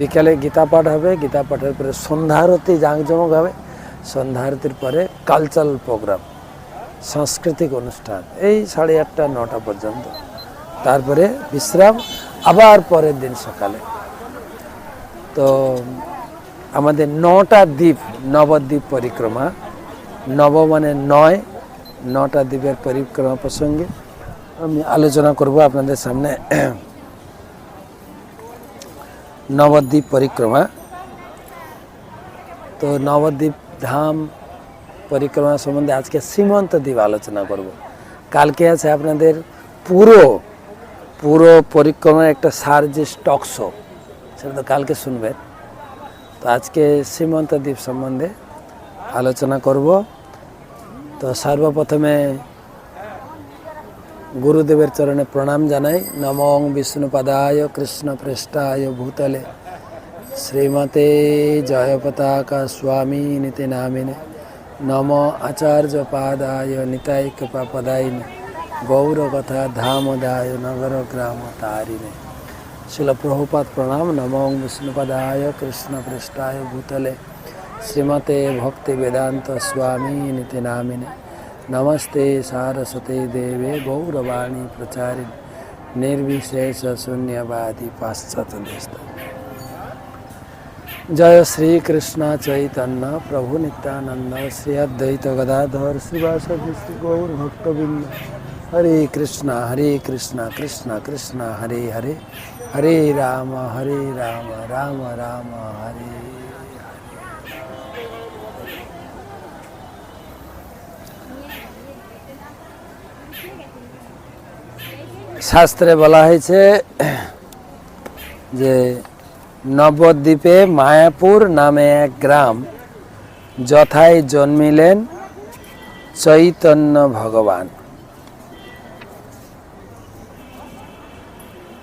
বিকালে গীতা পাঠ হবে, গীতা পাঠের পরে সন্ধ্যারতি জাঁকজমক হবে। সন্ধ্যারতির পরে কালচারাল প্রোগ্রাম সাংস্কৃতিক অনুষ্ঠান, এই সাড়ে আটটা, নটা পর্যন্ত। তারপরে বিশ্রাম, আবার পরের দিন সকালে। তো আমাদের নটা দ্বীপ, নবদ্বীপ পরিক্রমা। নব মানে নয়, নটা দ্বীপের পরিক্রমা প্রসঙ্গে আমি আলোচনা করব আপনাদের সামনে। নবদ্বীপ পরিক্রমা। তো নবদ্বীপ ধাম পরিক্রমা সম্বন্ধে আজকে সীমন্ত দ্বীপ আলোচনা করব। কালকে আছে আপনাদের পুরো পুরো পরিক্রমার একটা সার যে স্টক শো। সেটা তো কালকে শুনবেন তো আজকে সীমন্ত দ্বীপ সম্বন্ধে আলোচনা করব। তো সর্বপ্রথমে গুরুদেবের চরণে প্রণাম জানাই। নমং বিষ্ণুপদায় কৃষ্ণ পৃষ্ঠায় ভূতলে। শ্রীমতে জয় পতাকা স্বামী নীতি নামিনে। নম আচার্য পাদায় নিতাই কৃপা পদায়িনে গৌর কথা ধামদায় নগর গ্রাম তারিণে। শিল প্রভুপাত প্রণাম। নমং বিষ্ণুপদায় কৃষ্ণ পৃষ্ঠায় ভূতলে। শ্রীমতে ভক্তি বেদান্ত স্বামী নীতি নামিনে। नमस्ते सारस्वते देवे गौरवाणी प्रचारिण निर्विशेष शून्यवादी पाश्चात्य देश। जय श्री कृष्ण चैतन्य प्रभु नित्यानंद श्री अद्वैत गदाधर श्री गौर भक्तबिंद हरे कृष्ण हरे कृष्ण कृष्ण कृष्ण हरे हरे। हरे राम हरे राम राम राम हरे। শাস্ত্রে বলা হয়েছে যে নবদ্বীপে মায়াপুর নামে এক গ্রাম যথায় জন্মিলেন চৈতন্য ভগবান।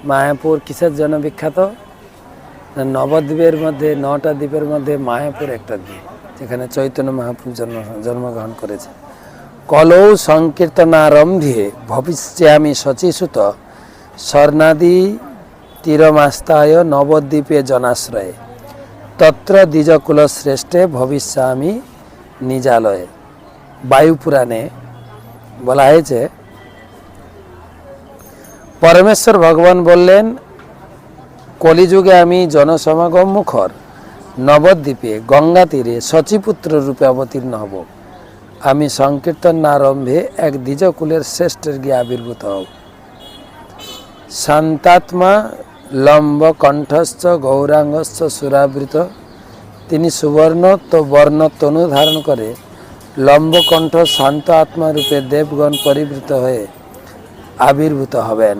মায়াপুর কিসের জন্য বিখ্যাত? নবদ্বীপের মধ্যে, নটা দ্বীপের মধ্যে মায়াপুর একটা দ্বীপ, যেখানে চৈতন্য মহাপ্রভু জন্ম জন্মগ্রহণ করেছে। কলৌ সংকীর্তনারম্ভে ভবিষ্যামি শচীসুত স্বর্ণাদি তীরমাস্তায় নবদ্বীপে জনাশ্রয়ে। তত্র দ্বিজকুল শ্রেষ্ঠে ভবিষ্যামি নিজালয়ে। বায়ুপুরাণে বলা হয়েছে, পরমেশ্বর ভগবান বললেন, কলিযুগে আমি জনসমাগম মুখর, নবদ্বীপে গঙ্গা তীরে শচীপুত্র রূপে অবতীর্ণ হব। আমি সংকীর্তন আরম্ভে এক দ্বিজকুলের শ্রেষ্ঠের গিয়ে আবির্ভূত হব শান্তাত্মা লম্ব কণ্ঠস্থ গৌরাঙ্গস্থ সুরাবৃত। তিনি সুবর্ণ তো বর্ণ তনু ধারণ করে লম্বকণ্ঠ শান্ত আত্মারূপে দেবগণ পরিবৃত হয়ে আবির্ভূত হবেন।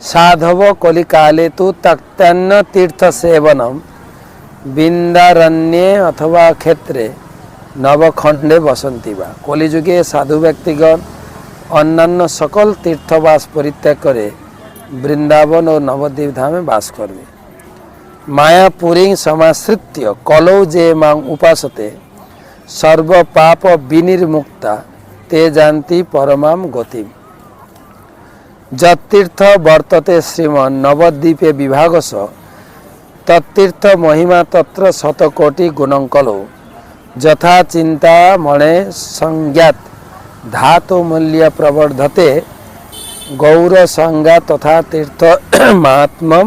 সাধব কলিকালে তু তক্তান্ন তীর্থ সেবনম বৃন্দারণ্যে অথবা ক্ষেত্রে নবখণ্ডে বসন্তি বা কলিযুগে সাধু ব্যক্তিগণ অন্যান্য সকল তীর্থবাস পরিত্যাগ করে বৃন্দাবন ও নবদ্বীপ ধামে বাস করবে। মায়াপুরী সমাশ্রিত্য কলৌ যে মাং উপাসতে সর্বপাপ বিনির্মুক্তা তে জানতি পরমাম গতিম। যতীর্থ বর্ততে শ্রীমন নবদ্বীপে বিভাগস তত্তীর্থ মহিমা তত্র শতকোটি গুণঙ্কল। যথা চিন্তা মনে সংজ্ঞাত ধাতু মূল্য প্রবর্ধতে গৌর সংজ্ঞা তথা তীর্থ মাহাত্ম্যম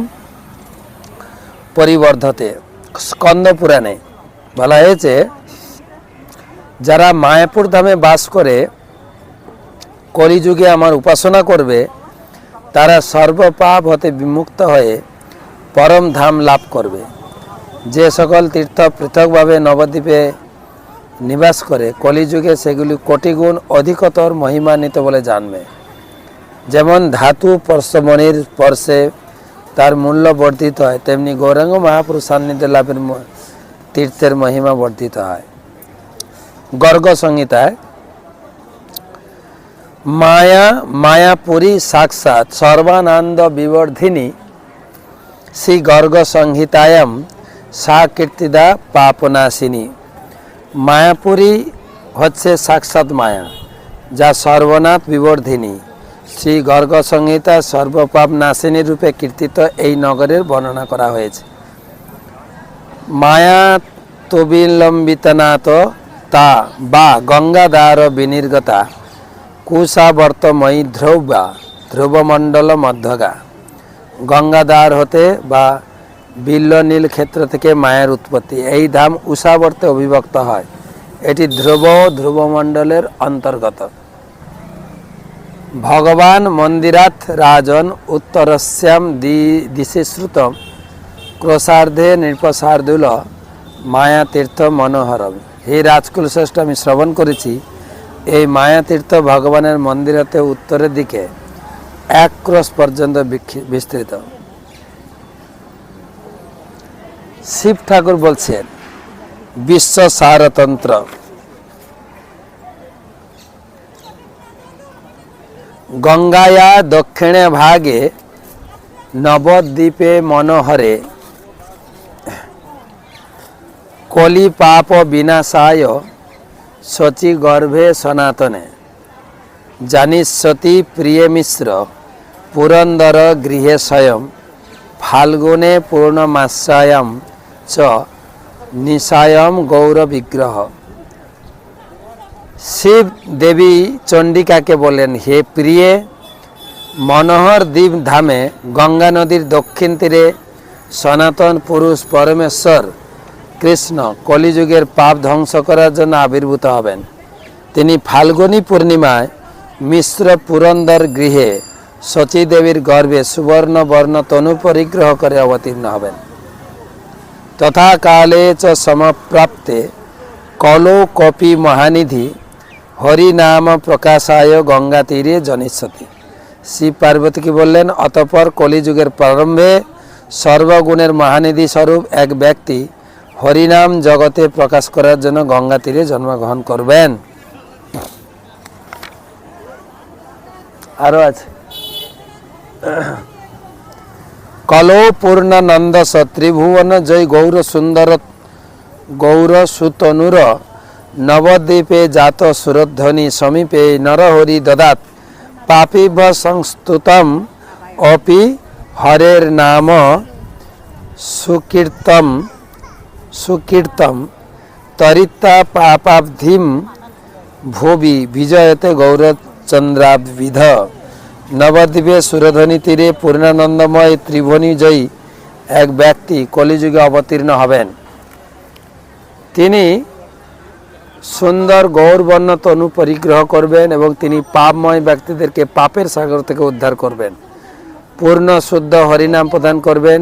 পরিবর্ধতে। স্কন্দ পুরাণে বলা হয়েছে, যারা মায়াপুর ধামে বাস করে, কলিযুগে আমার উপাসনা করবে তারা সর্বপাপ হতে বিমুক্ত হয়ে পরম ধাম লাভ করবে। যে সকল তীর্থ পৃথকভাবে নবদ্বীপে নিবাস করে, কলিযুগে সেগুলি কোটি গুণ অধিকতর মহিমান্বিত বলে জানবে। যেমন ধাতু পর্শমণির স্পর্শে তার মূল্য বর্ধিত হয়, তেমনি গৌরাঙ্গ মহাপুরুষ সান্নিধ্য লাভের তীর্থের মহিমা বর্ধিত হয়। গর্গ সংহিতায় মায়া, মায়াপুরী সাক্ষাৎ সর্বানন্দ বিবর্ধিনী শ্রী গর্গ সংহিতায়াম সা কীর্তিদা পাপনাশিনী। মায়াপুরী হচ্ছে সাক্ষাৎ মায়া, যা সর্বনাথ বিবর্ধিনী। শ্রী গর্গ সংহিতা সর্বপাপ নাশিনী রূপে কীর্তিত এই নগরের বর্ণনা করা হয়েছে। মায়া তবিলম্বিতনাথ তা বা গঙ্গাধার বিনির্গতা কুশাবর্তময়ী ধ্রুবা ধ্রুবমণ্ডল মধ্যগা গঙ্গাধার হতে বা বিল্ল নীল ক্ষেত্র থেকে মায়ের উৎপত্তি। এই ধাম উষাবর্তে অভিভক্ত হয়। এটি ধ্রুব ধ্রুবমণ্ডলের অন্তর্গত। ভগবান মন্দিরাত রাজন উত্তরস্যাম দি দিশিশ্রুতম ক্রোশার্ধে নৃপসার্দুল মায়া তীর্থ মনোহরম। হে রাজকুল শ্রেষ্ঠ আমি শ্রবণ করেছি এই মায়াতীর্থ ভগবানের মন্দিরতে উত্তরের দিকে এক ক্রোশ পর্যন্ত বিস্তৃত। শিব ঠাকুর বলছেন, বিশ্ব সারতন্ত্র। গঙ্গায়া দক্ষিণে ভাগে নবদ্বীপে মনোহরে কলি পাপ বিনাশায় শচী গর্ভে সনাতনে। জানিষ্যতি প্রিয় মিশ্র, পুরন্দর গৃহে স্বয়ং, ফাল্গুনে পূর্ণমাসায়াম চ নিশায়ম গৌর বিগ্রহ। শিব দেবী চণ্ডিকাকে বলেন হে প্রিয়ে, মনোহর দ্বীপ ধামে গঙ্গা নদীর দক্ষিণ তীরে সনাতন পুরুষ পরমেশ্বর কৃষ্ণ কলিযুগের পাপ ধ্বংস করার জন্য আবির্ভূত হবেন। তিনি ফাল্গুনী পূর্ণিমায় মিশ্র পুরন্দর গৃহে শচী দেবীর গর্ভে সুবর্ণ বর্ণ তনু পরিগ্রহ করে অবতীর্ণ হবেন। তথা কালে চ সমপ্রাপ্তে কলো কপি মহানিধি হরিনাম প্রকাশায় গঙ্গা তীরে জনিষ্যতি। শিব পার্বতীকে বললেন? অতপর কলিযুগের প্রারম্ভে সর্বগুণের মহানিধি স্বরূপ এক ব্যক্তি হরিনাম জগতে প্রকাশ করার জন্য গঙ্গা তীরে জন্মগ্রহণ করবেন। আরও আছে। কলো পূর্ণানন্দ ত্রিভুবন জয় গৌর সুন্দর গৌর সুতনুর নবদ্বীপে জাত সুরধ্বনি সমীপে নরহরি দদাত। পাপিভ সংস্তুতম অপি হরের নাম সুকীর্তম সুকীর্তম তরিতা পাপাবধিম ভুবি বিজয়তে গৌরচন্দ্রাবিধ নবদ্বীপে সুরধ্বনি তীরে পূর্ণানন্দময় ত্রিভুবনী জয়ী এক ব্যক্তি কলিযুগে অবতীর্ণ হবেন। তিনি সুন্দর গৌরবর্ণ তনু পরিগ্রহ করবেন এবং তিনি পাপময় ব্যক্তিদেরকে পাপের সাগর থেকে উদ্ধার করবেন। পূর্ণ শুদ্ধ হরিনাম প্রদান করবেন।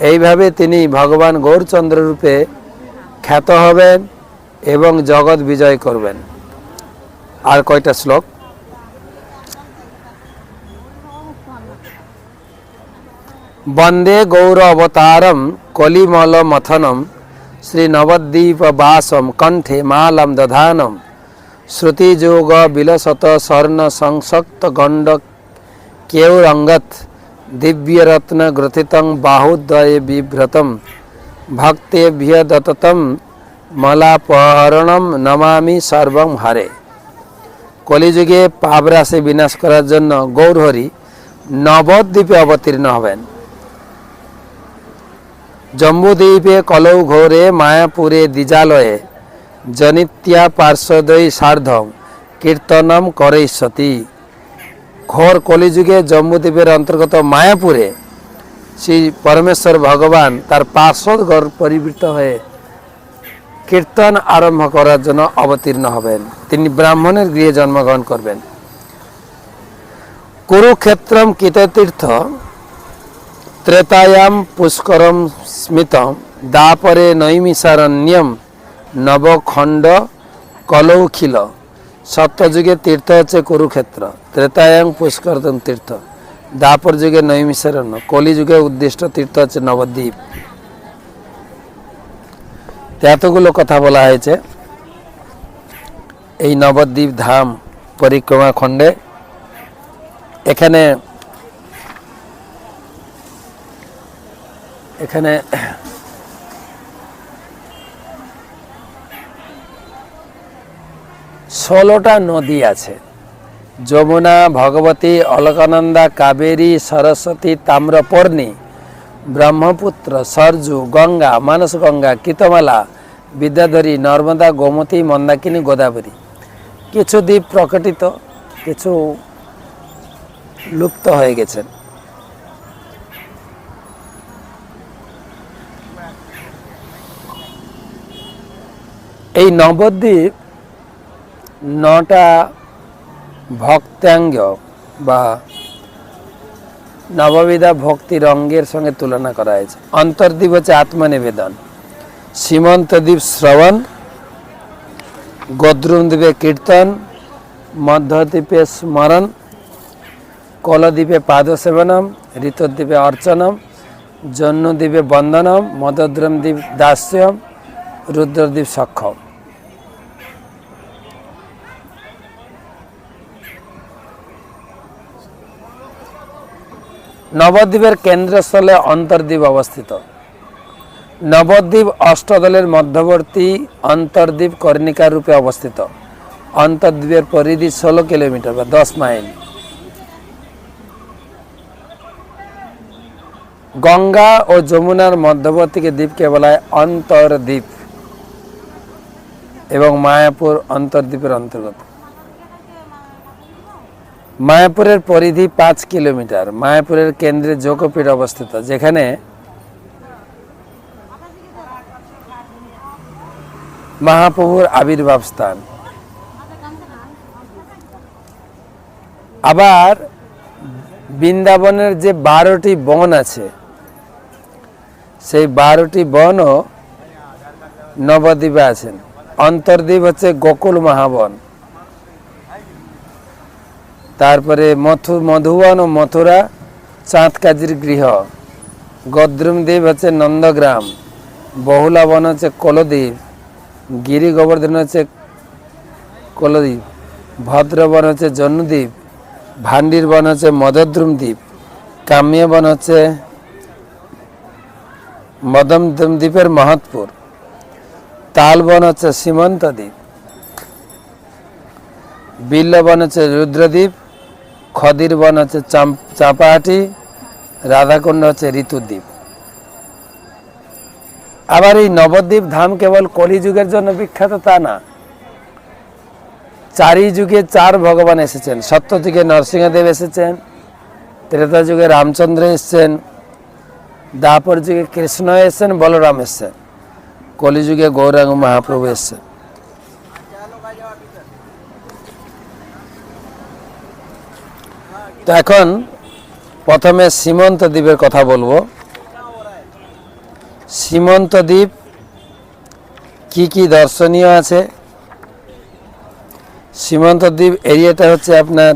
এইভাবে তিনি ভগবান গৌরচন্দ্র রূপে খ্যাত হবেন এবং জগৎ বিজয় করবেন। আর কয়টা শ্লোক? বন্দে গৌর অবতারম কলিমল মথনম শ্রী নবদ্বীপ বাসম কণ্ঠে মালম দধানম। শ্রুতিযোগ বিলসত স্বর্ণ সংসক্ত গণ্ড কেউরঙ্গত দিব্যরত্ন গ্রথিতং বাহুদ্বয়ে বিভ্রতম ভক্তেভ্য দততম মলাপহরণম নমামি সর্বম হারে কলিযুগে পাবরাসে বিনাশ করার জন্য গৌরহরি নবদ্বীপে অবতীর্ণ হবেন। জম্বুদ্বীপে কলৌ ঘোরে, মায়াপুরে দ্বিজালয়ে, জনিত্যা পার্শ্বদয়ী সার্ধম কীর্তনম করৈষ্যতি ঘোর কলিযুগে জম্বুদ্বীপের অন্তর্গত মায়াপুরে শ্রী পরমেশ্বর ভগবান তার পার্শ্বদ গড় পরিবৃত হয়ে কীর্তন আরম্ভ করার জন্য অবতীর্ণ হবেন। তিনি ব্রাহ্মণের গৃহে জন্মগ্রহণ করবেন। কুরুক্ষেত্রম কীততীর্থ ত্রেতায়াম পুষ্করম স্মিতম, দাপরে নৈমিষারণ্যম নবখণ্ড কলৌখিল। সপ্তযুগে তীর্থ হচ্ছে কুরুক্ষেত্র, ত্রেতায়াং পুষ্করতম তীর্থ। দাপর যুগে নৈমিষারণ্য, কলিযুগে উদ্দিষ্ট তীর্থ হচ্ছে নবদ্বীপ। এতগুলো কথা বলা হয়েছে। এই নবদ্বীপ ধাম পরিক্রমা খণ্ডে এখানে এখানে ষোলোটা নদী আছে। যমুনা, ভগবতী, অলকানন্দা, কাবেরী, সরস্বতী, তাম্রপর্ণী, ব্রহ্মপুত্র, সরজু, গঙ্গা মানস গঙ্গা কীতমালা, বিদ্যাধরী, নর্মদা, গোমতী, মন্দাকিনী, গোদাবরী। কিছু দ্বীপ প্রকটিত, কিছু লুপ্ত হয়ে গেছেন এই নবদ্বীপ নটা ভক্তাঙ্গ বা নববিধা ভক্তি রঙ্গের সঙ্গে তুলনা করা হয়েছে। অন্তর্দ্বীপ হচ্ছে আত্মনিবেদন। সীমন্ত দ্বীপ শ্রবণ, গদ্রুম দ্বীপে কীর্তন, মধ্যদ্বীপে স্মরণ, কলদ্বীপে পাদসেবনম, ঋতদ্বীপে অর্চনম, জন্মদ্বীপে বন্দনম, মদদ্রম দ্বীপ দাস্যম, রুদ্রদ্বীপ সক্ষম। নবদ্বীপের কেন্দ্রস্থলে অন্তর্দ্বীপ অবস্থিত। নবদ্বীপ অষ্টদলের মধ্যবর্তী অন্তর্দ্বীপ কর্ণিকা রূপে অবস্থিত। অন্তর্দ্বীপের পরিধি ষোলো কিলোমিটার বা দশ মাইল। গঙ্গা ও যমুনার মধ্যবর্তীকে দ্বীপকে বলা হয় অন্তর্দ্বীপ এবং মায়াপুর অন্তর্দ্বীপের অন্তর্গত। মায়াপুরের পরিধি পাঁচ কিলোমিটার, মায়াপুরের কেন্দ্রে যোগপীঠ অবস্থিত, যেখানে মহাপ্রভুর আবির্ভাব স্থান। আবার বৃন্দাবনের যে বারোটি বন আছে, সেই বারোটি বনও নবদ্বীপে আছেন। অন্তর্দ্বীপ হচ্ছে গোকুল মহাবন। তারপরে মথু, মধুবন ও মথুরা চাঁদ কাজির গৃহ। গদ্রুম দ্বীপ হচ্ছে নন্দগ্রাম, বহুলা বন হচ্ছে কলদ্বীপ, গিরি গোবর্ধন হচ্ছে কলদ্বীপ, ভদ্রবন হচ্ছে জন্মদ্বীপ, ভান্ডির বন হচ্ছে মদদ্রুম দ্বীপ, কাম্য বন হচ্ছে মদমদম দ্বীপের মহৎপুর। তালবন হচ্ছে সীমন্ত দ্বীপ। বিল্লবন হচ্ছে রুদ্রদ্বীপ। খদির বন হচ্ছে চাঁপাহাটি, রাধাকুণ্ড হচ্ছে ঋতুদ্বীপ। আবার এই নবদ্বীপ ধাম কেবল কলিযুগের জন্য বিখ্যাত তা না। চারি যুগে চার ভগবান এসেছেন। সত্য যুগে নরসিংহদেব এসেছেন ত্রেতা যুগে রামচন্দ্র এসেছেন দাপর যুগে কৃষ্ণ এসেছেন, বলরাম এসছেন, কলিযুগে গৌরাঙ্গ মহাপ্রভু এসেছেন। তো এখন প্রথমে সীমন্ত দ্বীপের কথা বলব। সীমন্ত দ্বীপ কি কি দর্শনীয় আছে? সীমন্ত দ্বীপ এরিয়াটা হচ্ছে আপনার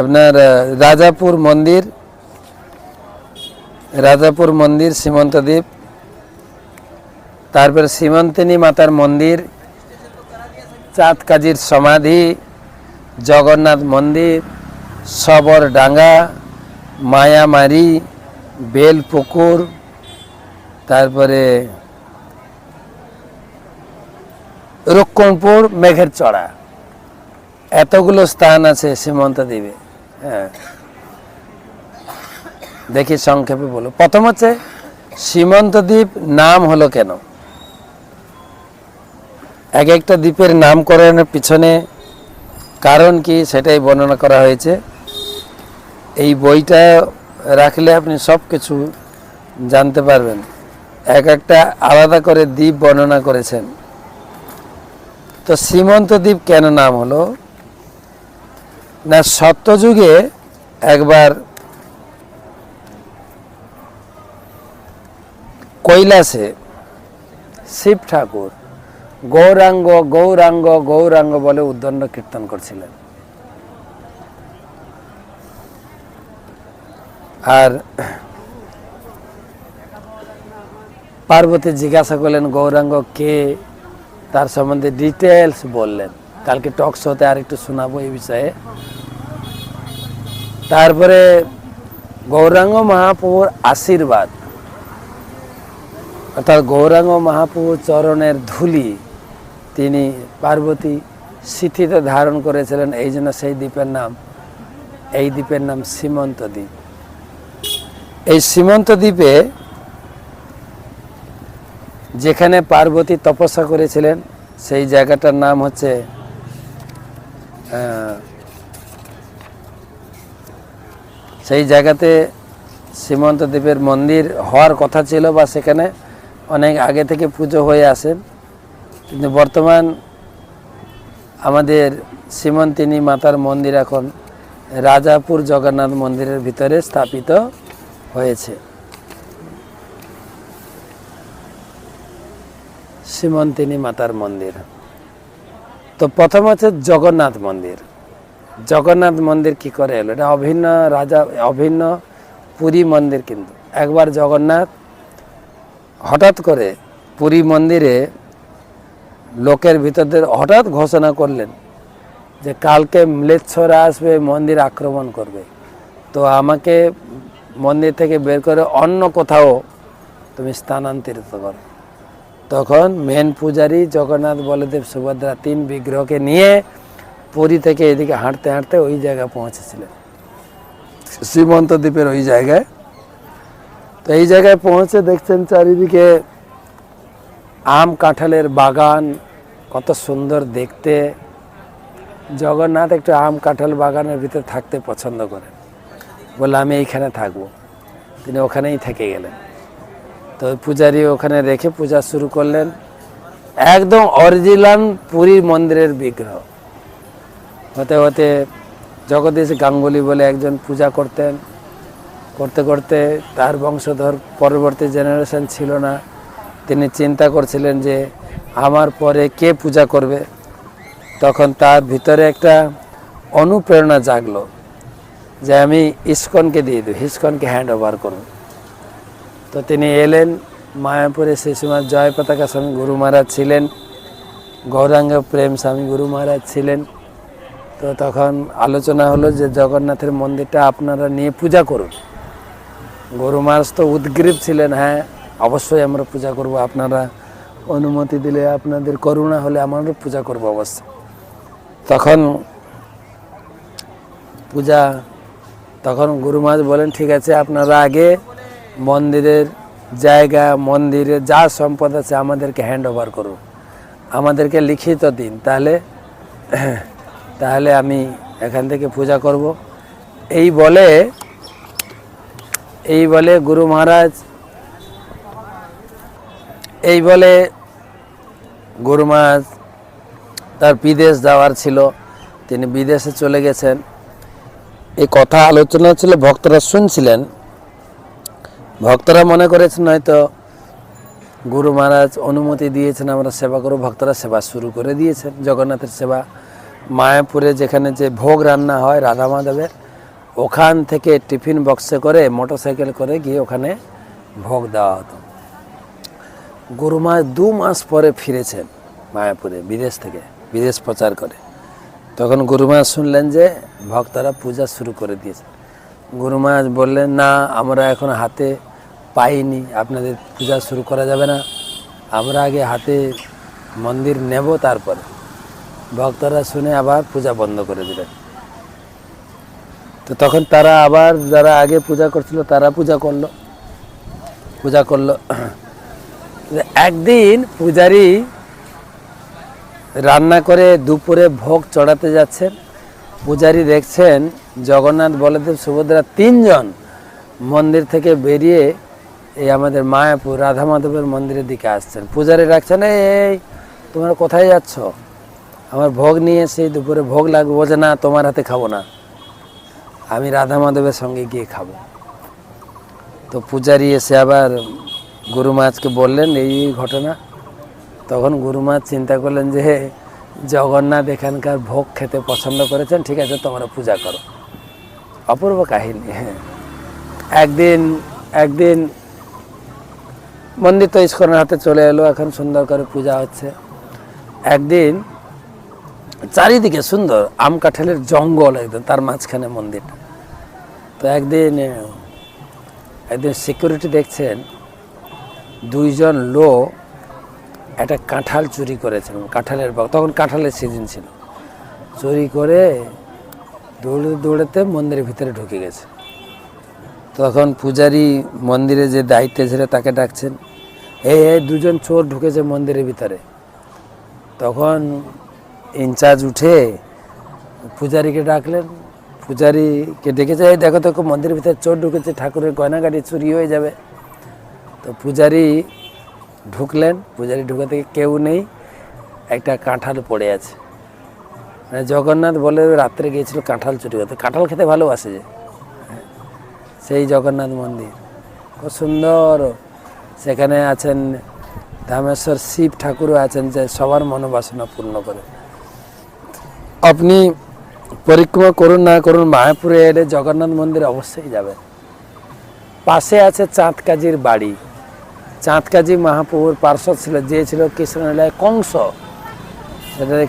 আপনার রাজাপুর মন্দির। রাজাপুর মন্দির, সীমন্ত দ্বীপ। তারপর সীমন্তিনী মাতার মন্দির। চাঁদ কাজীর সমাধি। জগন্নাথ মন্দির, সবর ডাঙ্গা, মায়ামারি, বেলপুকুর, তারপরে রক্ষণপুর মেঘের চড়া এতগুলো স্থান আছে সীমন্ত দ্বীপে হ্যাঁ। দেখি সংক্ষেপে বলো। প্রথম হচ্ছে সীমন্ত দ্বীপ নাম হলো কেন? এক একটা দ্বীপের নামকরণের পিছনে কারণ কি সেটাই বর্ণনা করা হয়েছে। এই বইটা রাখলে আপনি সব কিছু জানতে পারবেন। এক একটা আলাদা করে দ্বীপ বর্ণনা করেছেন। তো সীমন্ত দ্বীপ কেন নাম হলো? না, সত্যযুগে একবার কৈলাসে শিব ঠাকুর গৌরাঙ্গ গৌরাঙ্গ গৌরাঙ্গ বলে উদ্দণ্ড কীর্তন করছিলেন। আর পার্বতী জিজ্ঞাসা করলেন, গৌরাঙ্গ, কে তার সম্বন্ধে ডিটেলস বললেন? কালকে টক শোতে আর একটু শোনাবো এই বিষয়ে। তারপরে গৌরাঙ্গ মহাপ্রভুর আশীর্বাদ, অর্থাৎ গৌরাঙ্গ মহাপ্রভুর চরণের ধুলি তিনি পার্বতী সিথিতে ধারণ করেছিলেন, এই জন্য সেই দ্বীপের নাম, এই দ্বীপের নাম সীমন্ত দ্বীপ। এই সীমন্ত দ্বীপে যেখানে পার্বতী তপস্যা করেছিলেন, সেই জায়গাটার নাম হচ্ছে সেই জায়গাতে সীমন্ত দ্বীপের মন্দির হওয়ার কথা ছিল বা সেখানে অনেক আগে থেকে পুজো হয়ে আসেন। কিন্তু বর্তমান আমাদের সীমন্তিনী মাতার মন্দির এখন রাজাপুর জগন্নাথ মন্দিরের ভিতরে স্থাপিত হয়েছে। সীমন্তিনী মাতার মন্দির। তো প্রথম হচ্ছে জগন্নাথ মন্দির। জগন্নাথ মন্দির কি করে এলো? এটা অভিন্ন রাজা, অভিন্ন পুরী মন্দির কিন্তু। একবার জগন্নাথ হঠাৎ করে পুরী মন্দিরে লোকের ভিতরদের হঠাৎ ঘোষণা করলেন যে কালকে ম্লেচ্ছরা আসবে, মন্দির আক্রমণ করবে। তো আমাকে মন্দির থেকে বের করে অন্য কোথাও তুমি স্থানান্তরিত করো। তখন মেন পূজারী জগন্নাথ, বলদেব, সুভদ্রা তিন বিগ্রহকে নিয়ে পুরী থেকে এদিকে হাঁটতে হাঁটতে ওই জায়গায় পৌঁছেছিলেন। শ্রীমন্ত দ্বীপের ওই জায়গায়। তো এই জায়গায় পৌঁছে দেখছেন চারিদিকে আম কাঁঠালের বাগান, কত সুন্দর দেখতে। জগন্নাথ একটু আম কাঁঠাল বাগানের ভিতর থাকতে পছন্দ করেন। বলে, আমি এইখানে থাকব। তিনি ওখানেই থেকে গেলেন। তো পূজারী ওখানে রেখে পূজা শুরু করলেন। একদম অরিজিনাল পুরীর মন্দিরের বিগ্রহ। হতে হতে জগদীশ গাঙ্গুলি বলে একজন পূজা করতেন। করতে করতে তার বংশধর পরবর্তী জেনারেশন ছিল না। তিনি চিন্তা করছিলেন যে আমার পরে কে পূজা করবে। তখন তার ভিতরে একটা অনুপ্রেরণা জাগলো যে আমি ইস্কনকে দিয়ে দিই ইস্কনকে হ্যান্ড ওভার করব। তো তিনি এলেন, মায়াপুরে সময় জয় পতাকা স্বামী গুরু মহারাজ ছিলেন, গৌরাঙ্গ প্রেম স্বামী গুরু মহারাজ ছিলেন। তো তখন আলোচনা হলো যে জগন্নাথের মন্দিরটা আপনারা নিয়ে পূজা করুন। গরু মহারাজ তো উদ্গ্রীব ছিলেন হ্যাঁ অবশ্যই আমরা পূজা করব। আপনারা অনুমতি দিলে আপনাদের করুণা হলে আমরা পূজা করব অবশ্যই। তখন পূজা, তখন গুরু বলেন, ঠিক আছে, আপনারা আগে মন্দিরের জায়গা মন্দিরের যা সম্পদ আছে আমাদেরকে হ্যান্ড ওভার করুন। আমাদেরকে লিখিত দিন। তাহলে তাহলে আমি এখান থেকে পূজা করব। এই বলে এই বলে গুরু মহারাজ এই বলে গুরু মহারাজ তার বিদেশ যাওয়ার ছিল। তিনি বিদেশে চলে গেছেন। এই কথা আলোচনা ছিল ভক্তরা শুনছিলেন। ভক্তরা মনে করেছেন হয়তো গুরু মহারাজ অনুমতি দিয়েছেন, আমরা সেবা করব। ভক্তরা সেবা শুরু করে দিয়েছেন। জগন্নাথের সেবা মায়াপুরে যেখানে যে ভোগ রান্না হয়, রাধা মাধবের, ওখান থেকে টিফিন বক্সে করে, মোটরসাইকেল করে গিয়ে ওখানে ভোগ দেওয়া হতো। গুরু মহারাজ দু মাস পরে ফিরেছেন মায়াপুরে, বিদেশ থেকে, বিদেশ প্রচার করে। তখন গুরু মহারাজ শুনলেন যে ভক্তরা পূজা শুরু করে দিয়েছে। গুরু মহারাজ বললেন, না, আমরা এখন হাতে পাইনি, আপনাদের পূজা শুরু করা যাবে না। আমরা আগে হাতে মন্দির নেব তারপরে। ভক্তরা শুনে আবার পূজা বন্ধ করে দিলেন। তো তখন তারা আবার যারা আগে পূজা করছিল, তারা পূজা করল। পূজা করল। একদিন পূজারী রান্না করে দুপুরে ভোগ চড়াতে যাচ্ছেন। পূজারী দেখছেন জগন্নাথ, বলদেব, সুভদ্রা তিনজন মন্দির থেকে বেরিয়ে এই আমাদের মায়াপুর রাধা মাধবের মন্দিরের দিকে আসছেন। পূজারি রাখছেন এই তোমরা কোথায় যাচ্ছ? আমার ভোগ নিয়ে এসে দুপুরে ভোগ লাগবে। বলছে, না, তোমার হাতে খাব না। আমি রাধা মাধবের সঙ্গে গিয়ে খাব। তো পূজারী এসে আবার গুরু মাছকে বললেন এই ঘটনা। তখন গুরু মাছ চিন্তা করলেন যে জগন্নাথ এখানকার ভোগ খেতে পছন্দ করেছেন, ঠিক আছে, তোমরা পূজা করো। অপূর্ব কাহিনী হ্যাঁ। একদিন একদিন মন্দির তো ইস্কনের হাতে চলে এলো, এখন সুন্দর করে পূজা হচ্ছে। একদিন চারিদিকে সুন্দর আম কাঁঠালের জঙ্গল একদম তার মাঝখানে মন্দিরটা। তো একদিন একদিন সিকিউরিটি দেখছেন দুইজন লোক একটা কাঁঠাল চুরি করেছিলাম কাঁঠালের তখন কাঁঠালের সিজন ছিল। চুরি করে দৌড়ে দৌড়েতে মন্দিরের ভিতরে ঢুকে গেছে। তখন পূজারি মন্দিরে যে দায়িত্বে ছিল তাকে ডাকছেন এই এই দুজন চোর ঢুকেছে মন্দিরের ভিতরে। তখন ইনচার্জ উঠে পূজারীকে ডাকলেন। পূজারীকে ডেকেছে, এই দেখো তো মন্দিরের ভিতরে চোর ঢুকেছে, ঠাকুরের গয়নাগাড়ি চুরি হয়ে যাবে। তো পূজারি ঢুকলেন, পূজারি ঢুকে থেকে কেউ নেই, একটা কাঁঠাল পড়ে আছে। মানে জগন্নাথ বলে রাত্রে গিয়েছিল কাঁঠাল চুরি করতে। কাঁঠাল খেতে ভালোবাসে যে। সেই জগন্নাথ মন্দির। খুব সুন্দর। সেখানে আছেন ধামেশ্বর শিব ঠাকুরও আছেন যে সবার মনোবাসনা পূর্ণ করে। আপনি পরিক্রমা করুন না করুন, মায়াপুরে এলে জগন্নাথ মন্দির অবশ্যই যাবেন। পাশে আছে চাঁদ চাঁদকাজির বাড়ি। চাঁদকাজি মহাপ্রভুর পার্শ্বদ ছিল যে ছিল কৃষ্ণলীলায় কংস সেটা দেখে